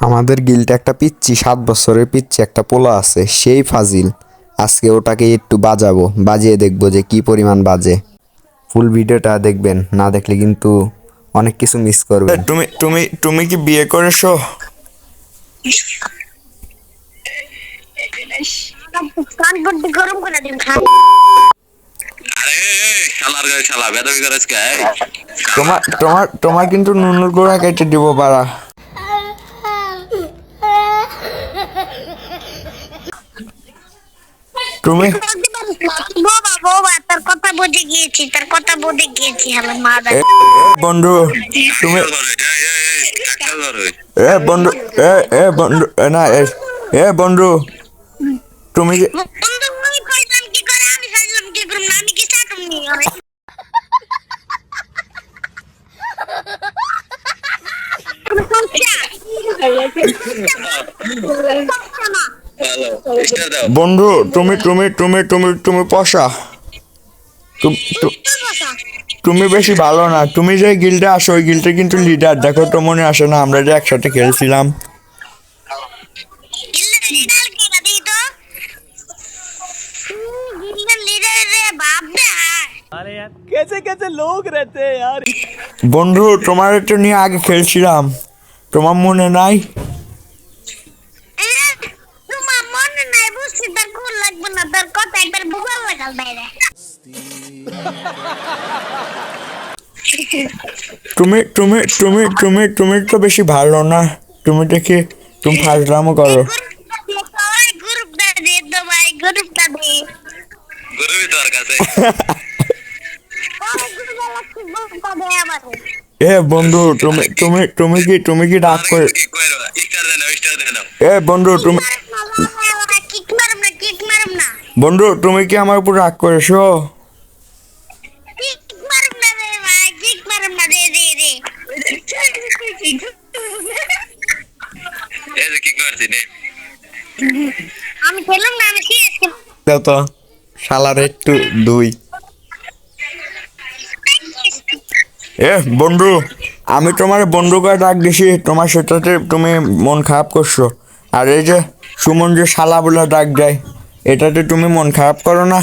আমাদের গিল্ডে একটা পিচ্ছি সাত বছরের পিচ্ছি একটা পোলা আছে সেই ফাজিল। আজকে ওটাকে একটু বাজাবো বাজিয়ে দেখব যে কি পরিমাণ বাজে। ফুল ভিডিওটা দেখবেন না দেখলে কিন্তু অনেক কিছু মিস করবে তুমি তুমি তুমি কি বিয়ে করেছ? তোমার তোমার তোমার কিন্তু নুনুর গোড়া কেটে দিব পারা তুমি বাবা বাবা তার কথা বুঝে গিয়েছি তার কথা বুঝে গিয়েছি হ্যালো মা এ, বন্ধু তুমি একটা ধরো, এই, এই, এই, একটা ধরো। এ বন্ধু এ এ বন্ধু এ না এ এ বন্ধু তুমি কি বন্ধু আমি বন্ধু তুমি তুমি তুমি তুমি তুমি পশা তুমি বেশি ভালো না। তুমি যে গিলটা আসো ওই গিলটা কিন্তু লিডার দেখো তো মনে আসে না আমরা যে একসাথে খেলছিলাম। বন্ধু তোমার একটু নিয়ে আগে খেলছিলাম। তোমার মনে নাই? না তার কথা একবার লাগাল বাইরে? তুমি তুমি তুমি তুমি তুমি তো বেশি ভালো না। তুমি দেখি তুমি ফাজলামও করো। এ বন্ধু তুমি তুমি তুমি কি তুমি কি রাগ করে। এ বন্ধু তুমি বন্ধু তুমি কি আমার উপর রাগ করেছ? নে? আমি খেলুম না আমি সিরিয়াস দাও তো শালার একটু দুই। এ বন্ধু আমি তোমার বন্ধু করে ডাক দিছি তোমার সেটাতে তুমি মন খারাপ করছ। আর এই যে সুমন যে শালা বলে ডাক দেয়। এটাতে তুমি মন খারাপ করো না।